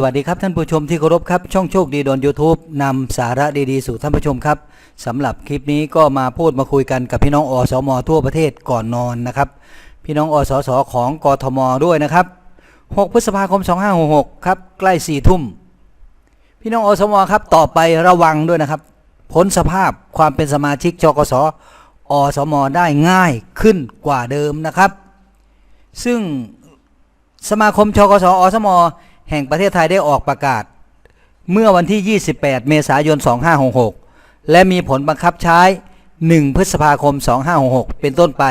สวัสดีครับท่านผู้ชมที่เคารพครับ ช่องโชคดีโดน YouTube นำสาระดีๆ สู่ท่านผู้ชมครับสำหรับคลิปนี้ก็มาพูดมาคุยกันกับพี่น้องอสม ทั่วประเทศก่อนนอนนะครับ พี่น้องอสสของกทมด้วยนะครับ 6 พฤษภาคม 2566 ครับ ใกล้ 4 ทุ่ม พี่น้องอสมครับต่อไประวังด้วยนะครับ พ้นสภาพความเป็นสมาชิกจกสอสมได้ง่ายขึ้นกว่าเดิมนะครับ ซึ่งสมาคมชกสอสม แห่งประเทศไทยได้ออกประกาศ เมื่อวันที่ 28 เมษายน 2566 และมีผลบังคับใช้ 1 พฤษภาคม 2566 เป็นต้นไป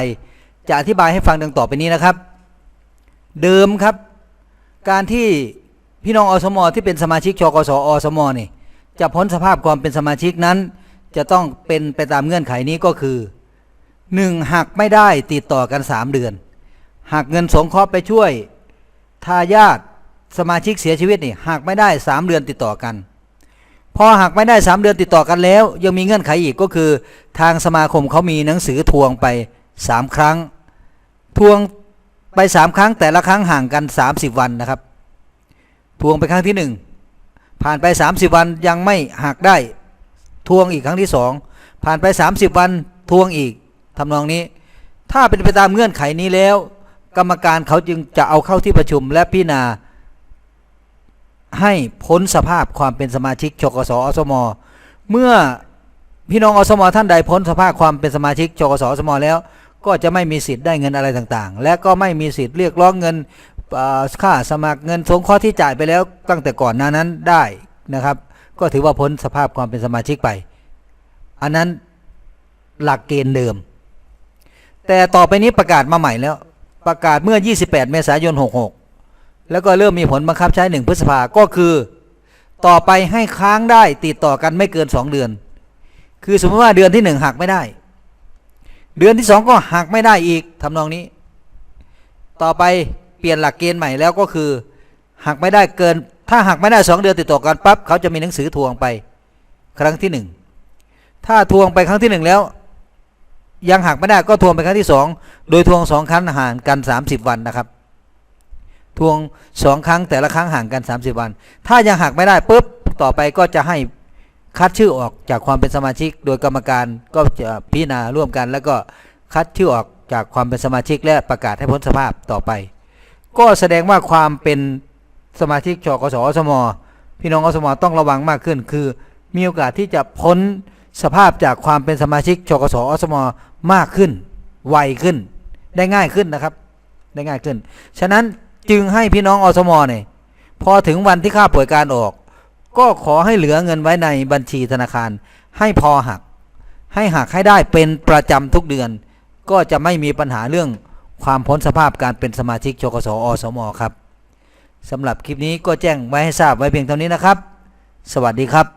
จะอธิบายให้ฟังดังต่อไปนี้นะครับ เดิมครับ การที่พี่น้องอสมที่เป็นสมาชิกชกสอสมนี่จะพ้นสภาพความเป็นสมาชิกนั้น จะต้องเป็นไปตามเงื่อนไขนี้ก็คือ 1. หักไม่ได้ติดต่อกัน 3 เดือน หักเงินสงเคราะห์ไปช่วยทายาท สมาชิกเสียชีวิตนี่หักไม่ได้ 3 เดือนติดต่อกัน พอหักไม่ได้ 3 เดือนติดต่อกันแล้ว ยังมีเงื่อนไขอีกก็คือ ทางสมาคมเขามีหนังสือทวงไป 3 ครั้ง ทวงไป 3 ครั้งแต่ละครั้งห่างกัน 30 วันนะครับ ทวงไปครั้งที่ 1 ผ่านไป 30 วันยังไม่หักได้ ทวงอีกครั้งที่ 2 ผ่านไป 30 วันทวงอีกทำนองนี้ ถ้าเป็นไปตามเงื่อนไขนี้แล้ว กรรมการเขาจึงจะเอาเข้าที่ประชุมและพิจารณา ให้พ้นสภาพความเป็นสมาชิกชกสอสม เมื่อพี่น้องอสม ท่านใดพ้นสภาพความเป็นสมาชิกชกสอสม แล้ว ก็จะไม่มีสิทธิ์ได้เงินอะไรต่างๆ และก็ไม่มีสิทธิ์เรียกร้องเงินค่าสมัครเงินสงเคราะห์ที่จ่ายไปแล้วตั้งแต่ก่อนหน้านั้นได้นะครับ ก็ถือว่าพ้นสภาพความเป็นสมาชิกไป อันนั้นหลักเกณฑ์เดิม แต่ต่อไปนี้ประกาศมาใหม่แล้ว ประกาศเมื่อ 28 เมษายน 66 แล้วก็เริ่มมีผลบังคับใช้1พฤษภาก็คือ ต่อไปให้ค้างได้ติดต่อกันไม่เกิน 2 เดือน คือสมมติว่าเดือนที่ 1 หักไม่ได้ เดือนที่ 2 ก็หักไม่ได้อีกทำนองนี้ ต่อไปเปลี่ยนหลักเกณฑ์ใหม่แล้วก็คือ หักไม่ได้เกิน ถ้าหักไม่ได้ 2 เดือนติดต่อกันปั๊บเขาจะมีหนังสือทวงไป ครั้งที่ 1 ถ้าทวงไปครั้งที่ 1 แล้ว ยังหักไม่ได้ก็ทวงไปครั้งที่สองโดยทวงสองครั้งห่างกัน 30 วันนะครับ ทวงสองครั้งแต่ละครั้งห่างกัน 30 วัน ถ้ายังหักไม่ได้ปุ๊บต่อไปก็จะให้คัดชื่อออกจากความเป็นสมาชิก โดยกรรมการก็จะพิจารณาร่วมกัน แล้วก็คัดชื่อออกจากความเป็นสมาชิก และประกาศให้พ้นสภาพต่อไป ก็แสดงว่าความเป็นสมาชิกชกสอสมพี่น้องอสมต้องระวังมากขึ้น คือ มีโอกาสที่จะพ้นสภาพจากความเป็นสมาชิกชกสอสมมากขึ้นไวขึ้น ได้ง่ายขึ้นนะครับ ได้ง่ายขึ้น ฉะนั้น จึงให้พี่น้องอสมเนี่ยพอถึงวันที่ค่าป่วยการออก ก็ขอให้เหลือเงินไว้ในบัญชีธนาคาร ให้พอหัก ให้หักให้ได้เป็นประจำทุกเดือน ก็จะไม่มีปัญหาเรื่องความพ้นสภาพการเป็นสมาชิกชกสอสมครับสำหรับคลิปนี้ก็แจ้งไว้ให้ทราบไว้เพียงเท่านี้นะครับ สวัสดีครับ